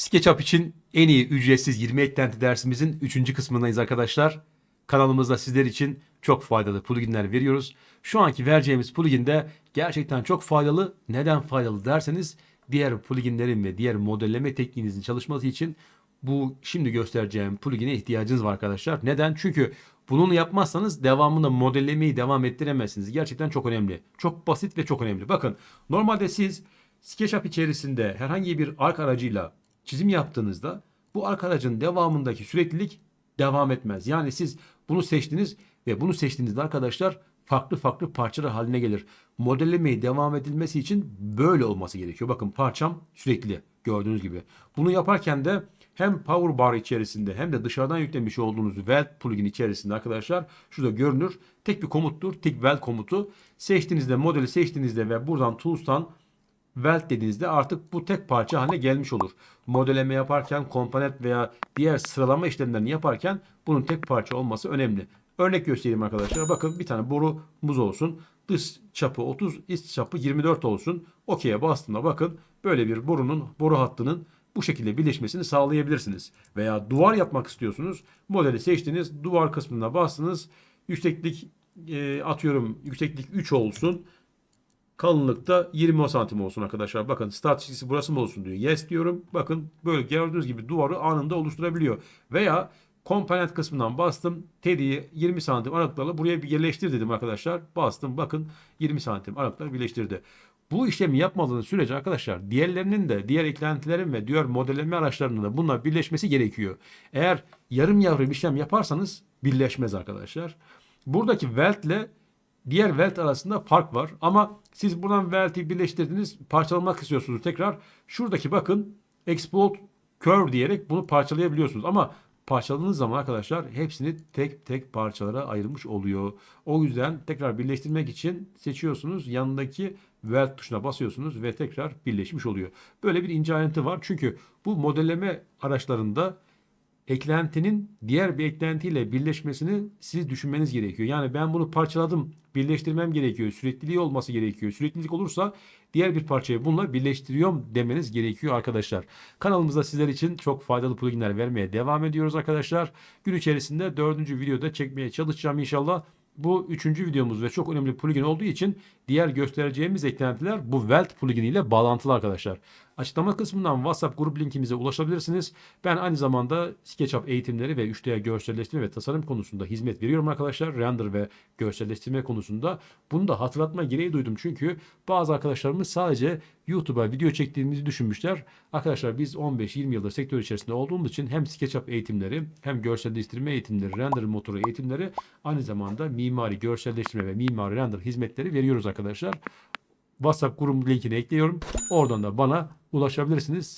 SketchUp için en iyi ücretsiz 20 eklenti dersimizin 3. kısmındayız arkadaşlar. Kanalımızda sizler için çok faydalı pluginler veriyoruz. Şu anki vereceğimiz plugin de gerçekten çok faydalı. Neden faydalı derseniz diğer pluginlerin ve diğer modelleme tekniğinizin çalışması için bu şimdi göstereceğim plugin'e ihtiyacınız var arkadaşlar. Neden? Çünkü bunu yapmazsanız devamında modellemeyi devam ettiremezsiniz. Gerçekten çok önemli. Çok basit ve çok önemli. Bakın normalde siz SketchUp içerisinde herhangi bir ark aracıyla çizim yaptığınızda bu ark aracın devamındaki süreklilik devam etmez. Yani siz bunu seçtiniz ve bunu seçtiğinizde arkadaşlar farklı farklı parçalar haline gelir. Modellemeyi devam edilmesi için böyle olması gerekiyor. Bakın parçam sürekli gördüğünüz gibi. Bunu yaparken de hem Power Bar içerisinde hem de dışarıdan yüklemiş olduğunuz Weld plugin içerisinde arkadaşlar şurada görünür. Tek bir komuttur. Tek Weld komutu. Seçtiğinizde modeli seçtiğinizde ve buradan Tools'tan Weld dediğinizde artık bu tek parça haline gelmiş olur. Modelleme yaparken, komponent veya diğer sıralama işlemlerini yaparken bunun tek parça olması önemli. Örnek göstereyim arkadaşlar. Bakın bir tane borumuz olsun. Dış çapı 30, iç çapı 24 olsun. OK'ye bastığında bakın böyle bir borunun, boru hattının bu şekilde birleşmesini sağlayabilirsiniz. Veya duvar yapmak istiyorsunuz. Modeli seçtiniz. Duvar kısmına bastınız. Yükseklik e, atıyorum yükseklik 3 olsun. Kalınlıkta 20 santim olsun arkadaşlar. Bakın start çizgisi burası mı olsun diyor. Yes diyorum. Bakın böyle gördüğünüz gibi duvarı anında oluşturabiliyor. Veya komponent kısmından bastım. Tediyi 20 santim aralıklarla buraya bir yerleştir dedim arkadaşlar. Bastım bakın 20 santim aralıklar birleştirdi. Bu işlemi yapmadığınız sürece arkadaşlar diğerlerinin de diğer eklentilerin ve diğer modelleme araçlarının da bununla birleşmesi gerekiyor. Eğer yarım yarım işlem yaparsanız birleşmez arkadaşlar. Buradaki weld ile diğer weld arasında fark var. Ama siz buradan weld'i birleştirdiniz, parçalamak istiyorsunuz tekrar. Şuradaki bakın explode curve diyerek bunu parçalayabiliyorsunuz. Ama parçaladığınız zaman arkadaşlar hepsini tek tek parçalara ayrılmış oluyor. O yüzden tekrar birleştirmek için seçiyorsunuz. Yanındaki weld tuşuna basıyorsunuz ve tekrar birleşmiş oluyor. Böyle bir ince ayrıntı var. Çünkü bu modelleme araçlarında eklentinin diğer bir eklentiyle birleşmesini siz düşünmeniz gerekiyor. Yani ben bunu parçaladım, birleştirmem gerekiyor. Sürekliliği olması gerekiyor. Süreklilik olursa diğer bir parçayı bununla birleştiriyorum demeniz gerekiyor arkadaşlar. Kanalımızda sizler için çok faydalı pluginler vermeye devam ediyoruz arkadaşlar. Gün içerisinde dördüncü videoda çekmeye çalışacağım inşallah. Bu üçüncü videomuz ve çok önemli plugin olduğu için diğer göstereceğimiz eklentiler bu Weld plugin ile bağlantılı arkadaşlar. Açıklama kısmından WhatsApp grup linkimize ulaşabilirsiniz. Ben aynı zamanda SketchUp eğitimleri ve 3D görselleştirme ve tasarım konusunda hizmet veriyorum arkadaşlar. Render ve görselleştirme konusunda. Bunu da hatırlatma gereği duydum çünkü bazı arkadaşlarımız sadece YouTube'a video çektiğimizi düşünmüşler. Arkadaşlar biz 15-20 yıldır sektör içerisinde olduğumuz için hem SketchUp eğitimleri hem görselleştirme eğitimleri, render motoru eğitimleri aynı zamanda mimari görselleştirme ve mimari render hizmetleri veriyoruz arkadaşlar. WhatsApp grubu linkini ekliyorum. Oradan da bana ulaşabilirsiniz.